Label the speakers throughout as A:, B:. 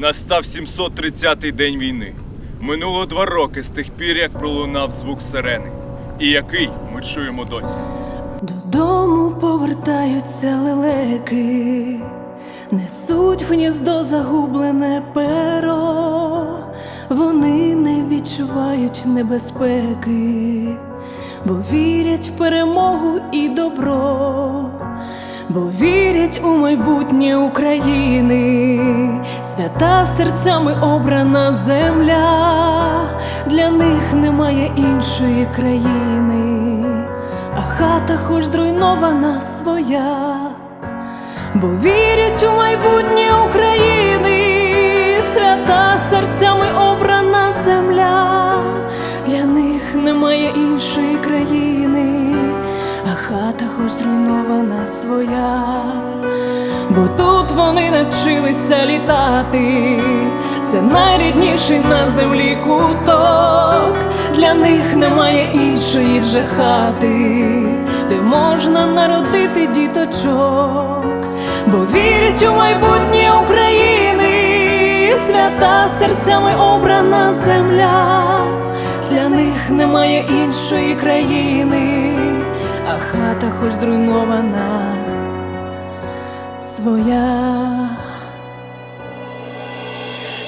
A: Настав 730-й день війни. Минуло два роки з тих пір, як пролунав звук сирени. І який ми чуємо досі.
B: Додому повертаються лелеки, несуть в гніздо загублене перо, вони не відчувають небезпеки, бо вірять в перемогу і добро, вірять у майбутнє України, свята серцями обрана земля, для них немає іншої країни. А хата хоч зруйнована своя, бо вірять у майбутнє України, свята серцями обрана земля, для них немає іншої країни, хата хоч зруйнована своя, бо тут вони навчилися літати. Це найрідніший на землі куток. Для них немає іншої вже хати, де можна народити діточок, бо вірять у майбутнє України, свята серцями обрана земля. Для них немає іншої країни, а хата хоч зруйнована своя.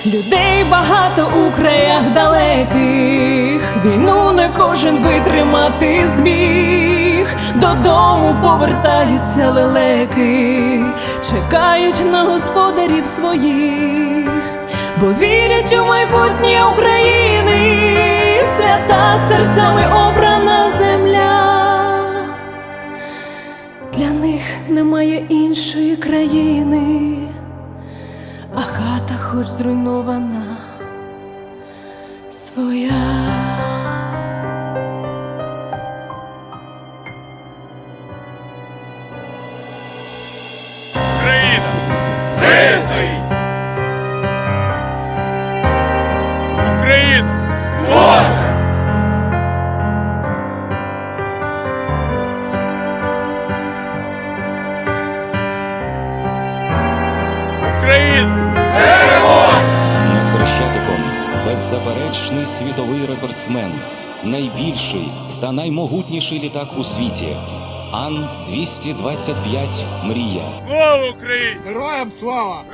B: Людей багато у краях далеких, війну не кожен витримати зміг. Додому повертаються лелеки, чекають на господарів своїх, бо вірять у майбутнє України, свята серцями немає іншої країни а хата хоч зруйнована своя.
A: Україна! Вистоїть! Україна! Боже!
C: Беззаперечний світовий рекордсмен, найбільший та наймогутніший літак у світі. Ан-225 Мрія.
A: Слава Україні!
D: Героям слава!